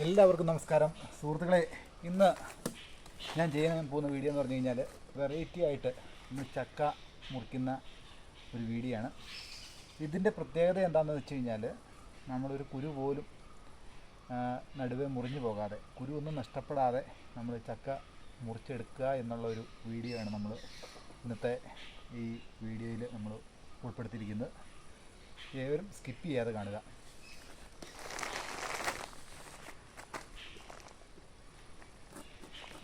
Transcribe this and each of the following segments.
എല്ലാവർക്കും നമസ്കാരം. സുഹൃത്തുക്കളെ ഇന്ന് ഞാൻ ചെയ്യാൻ പോകുന്ന വീഡിയോ എന്ന് പറഞ്ഞു കഴിഞ്ഞാൽ വെറൈറ്റി ആയിട്ട് ഇന്ന് ചക്ക മുറിക്കുന്ന ഒരു വീഡിയോ ആണ്. ഇതിന്റെ പ്രത്യേകത എന്താണെന്ന് വെച്ച് കഴിഞ്ഞാൽ നമ്മളൊരു കുരു പോലും നടുവേ മുറിഞ്ഞു പോകാതെ കുരു ഒന്നും നഷ്ടപ്പെടാതെ നമ്മൾ ചക്ക മുറിച്ചെടുക്കുക എന്നുള്ള ഒരു വീഡിയോ ആണ് നമ്മൾ ഇന്നത്തെ ഈ വീഡിയോയിൽ നമ്മൾ ഉൾപ്പെടുത്തിയിരിക്കുന്നത്. ഏവരും സ്കിപ്പ് ചെയ്യാതെ കാണുക.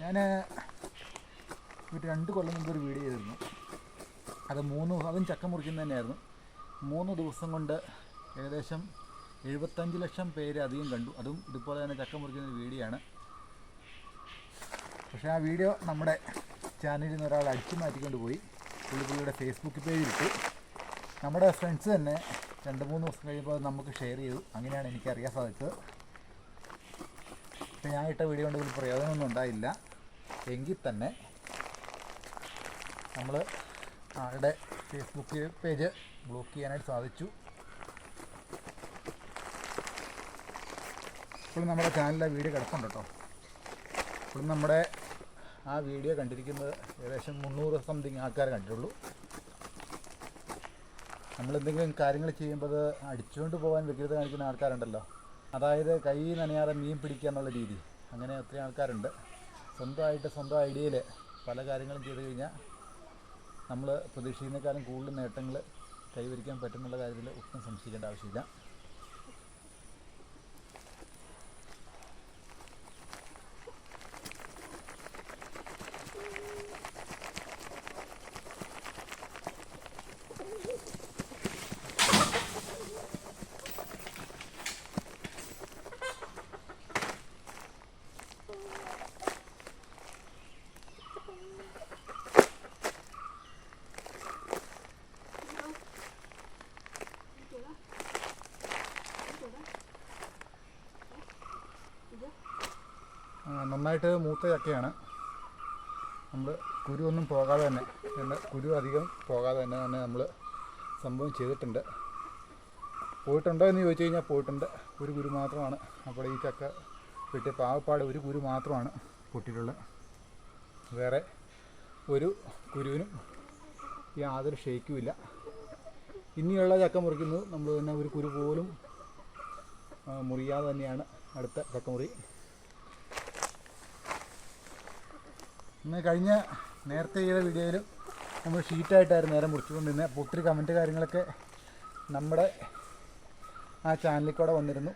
ഞാൻ ഒരു രണ്ട് കൊല്ലം മുമ്പ് ഒരു വീഡിയോ ചെയ്തിരുന്നു. അത് മൂന്ന് അതും ചക്ക മുറിക്കുന്നത് തന്നെയായിരുന്നു. മൂന്ന് ദിവസം കൊണ്ട് ഏകദേശം എഴുപത്തഞ്ച് ലക്ഷം പേര് അധികം കണ്ടു. അതും ഇതുപോലെ തന്നെ ചക്ക മുറിക്കുന്ന ഒരു വീഡിയോ ആണ്. പക്ഷേ ആ വീഡിയോ നമ്മുടെ ചാനലിൽ നിന്ന് ഒരാൾ അടിച്ചു മാറ്റിക്കൊണ്ട് പോയി. പുള്ളി പുള്ളിയുടെ ഫേസ്ബുക്ക് പേജിലിട്ടു നമ്മുടെ ഫ്രണ്ട്സ് തന്നെ രണ്ട് മൂന്ന് ദിവസം കഴിയുമ്പോൾ അത് നമുക്ക് ഷെയർ ചെയ്തു. അങ്ങനെയാണ് എനിക്കറിയാൻ സാധിച്ചത്. ഇപ്പം ഞാൻ ഇട്ട വീഡിയോ കൊണ്ട് ഒരു പ്രയോജനമൊന്നും ഉണ്ടായില്ല. എങ്കിൽ തന്നെ നമ്മൾ ആളുടെ ഫേസ്ബുക്ക് പേജ് ബ്ലോക്ക് ചെയ്യാനായിട്ട് സാധിച്ചു. ഇപ്പോഴും നമ്മുടെ ചാനലിലെ വീഡിയോ കിടപ്പുണ്ട് കേട്ടോ ഇപ്പോഴും നമ്മുടെ ആ വീഡിയോ കണ്ടിരിക്കുന്നത് ഏകദേശം മുന്നൂറ് സംതിങ് ആൾക്കാർ കണ്ടിട്ടുള്ളൂ. നമ്മളെന്തെങ്കിലും കാര്യങ്ങൾ ചെയ്യുമ്പോൾ അത് അടിച്ചുകൊണ്ട് പോകാൻ വ്യഗ്രത കാണിക്കുന്ന ആൾക്കാരുണ്ടല്ലോ. അതായത് കൈ നനയാതെ മീൻ പിടിക്കുക എന്നുള്ള രീതി. അങ്ങനെ ഒത്തിരി ആൾക്കാരുണ്ട്. സ്വന്തമായിട്ട് സ്വന്തം ഐഡിയയിൽ പല കാര്യങ്ങളും ചെയ്ത് കഴിഞ്ഞാൽ നമ്മൾ പ്രതീക്ഷിക്കുന്നേക്കാളും കൂടുതൽ നേട്ടങ്ങൾ കൈവരിക്കാൻ പറ്റുന്നുള്ള കാര്യത്തിൽ ഒട്ടും സംശയിക്കേണ്ട ആവശ്യമില്ല. നന്നായിട്ട് മൂത്ത ചക്കയാണ്. നമ്മൾ കുരു ഒന്നും പോകാതെ തന്നെ എന്ന് കുരു അധികം പോകാതെ തന്നെ തന്നെ നമ്മൾ സംഭവം ചെയ്തിട്ടുണ്ട്. പോയിട്ടുണ്ടോ എന്ന് ചോദിച്ചു കഴിഞ്ഞാൽ പോയിട്ടുണ്ട്. ഒരു കുരു മാത്രമാണ്. അപ്പോൾ ഈ ചക്ക വെട്ടിയ പാവപ്പാട് ഒരു കുരു മാത്രമാണ് പൊട്ടിയിട്ടുള്ളത്. വേറെ ഒരു കുരുവിനും യാതൊരു ഷേക്കുമില്ല. ഇനിയുള്ള ചക്ക മുറിക്കുന്നത് നമ്മൾ തന്നെ ഒരു കുരു പോലും മുറിയാതെ തന്നെയാണ് അടുത്ത ചക്കമുറി ഇന്ന് കഴിഞ്ഞ നേരത്തെ ചെയ്ത വീഡിയോയിൽ നമ്മൾ ഷീറ്റായിട്ടായിരുന്നു നേരം മുറിച്ചുകൊണ്ടിരുന്നത് അപ്പോൾ ഒത്തിരി കമന്റ് കാര്യങ്ങളൊക്കെ നമ്മുടെ ആ ചാനലിൽ കൂടെ വന്നിരുന്നു.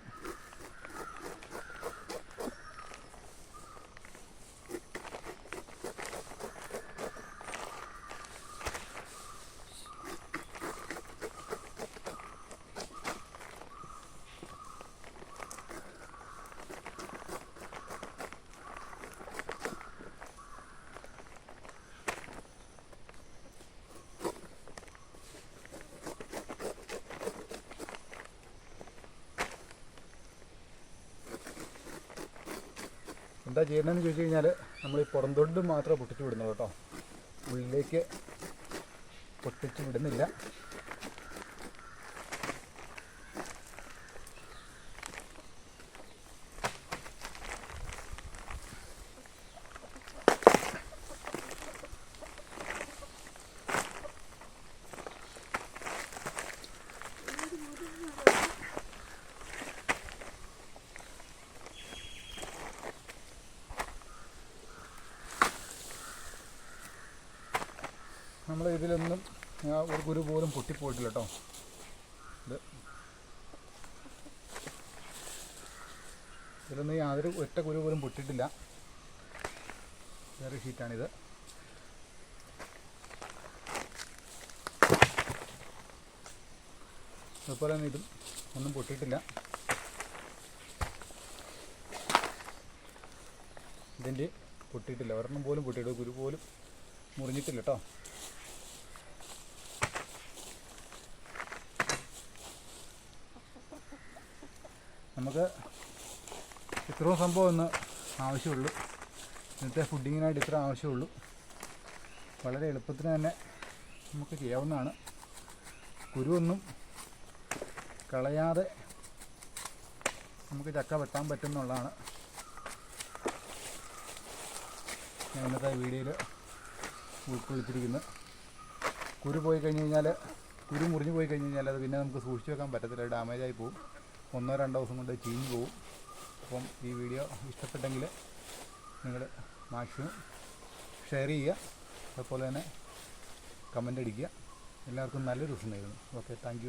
എന്താ ചെയ്യണമെന്ന് ചോദിച്ചു കഴിഞ്ഞാൽ നമ്മൾ ഈ പുറംതൊണ്ട് മാത്രമേ പൊട്ടിച്ചു വിടുന്നുള്ളൂ കേട്ടോ. ഉള്ളിലേക്ക് പൊട്ടിച്ചു വിടുന്നില്ല. നമ്മൾ ഇതിലൊന്നും ഒരു കുരു പോലും പൊട്ടിപ്പോയിട്ടില്ല കേട്ടോ ഇത്. ഇതിലൊന്നും യാതൊരു ഒറ്റ കുരു പോലും പൊട്ടിയിട്ടില്ല. വേറെ ഷീറ്റാണിത് അതുപോലെ തന്നെ ഇതും ഒന്നും പൊട്ടിയിട്ടില്ല. ഇതിന്റെ പൊട്ടിയിട്ടില്ല. ഒരെണ്ണം പോലും പൊട്ടിയിട്ട് കുരു പോലും മുറിഞ്ഞിട്ടില്ല കേട്ടോ നമുക്ക് ഇത്രയും സംഭവം ഒന്ന് ആവശ്യമുള്ളൂ. ഇന്നത്തെ ഫുഡിങ്ങിനായിട്ട് ഇത്ര ആവശ്യമുള്ളൂ. വളരെ എളുപ്പത്തിന് തന്നെ നമുക്ക് ചെയ്യാവുന്നതാണ്. കുരുവൊന്നും കളയാതെ നമുക്ക് ചക്ക വെട്ടാൻ പറ്റുന്നുള്ളതാണ്. ഞാൻ ഇന്നത്തെ വീഡിയോയിൽ ഉൾക്കൊള്ളിച്ചിരിക്കുന്നത് കുരു പോയി കഴിഞ്ഞ് കഴിഞ്ഞാൽ കുരു മുറിഞ്ഞു പോയി കഴിഞ്ഞ് കഴിഞ്ഞാൽ അത് പിന്നെ നമുക്ക് സൂക്ഷിച്ച് വെക്കാൻ പറ്റത്തില്ല. ഡാമേജായി പോകും ഒന്നോ രണ്ടോ ദിവസം കൊണ്ട് ചീഞ്ഞ് പോകും അപ്പം ഈ വീഡിയോ ഇഷ്ടപ്പെട്ടെങ്കിൽ നിങ്ങൾ മാക്സിമം ഷെയർ ചെയ്യുക. അതുപോലെ തന്നെ കമന്റ് അടിക്കുക. എല്ലാവർക്കും നല്ലൊരു ദിവസം നേരുന്നു ഓക്കെ താങ്ക്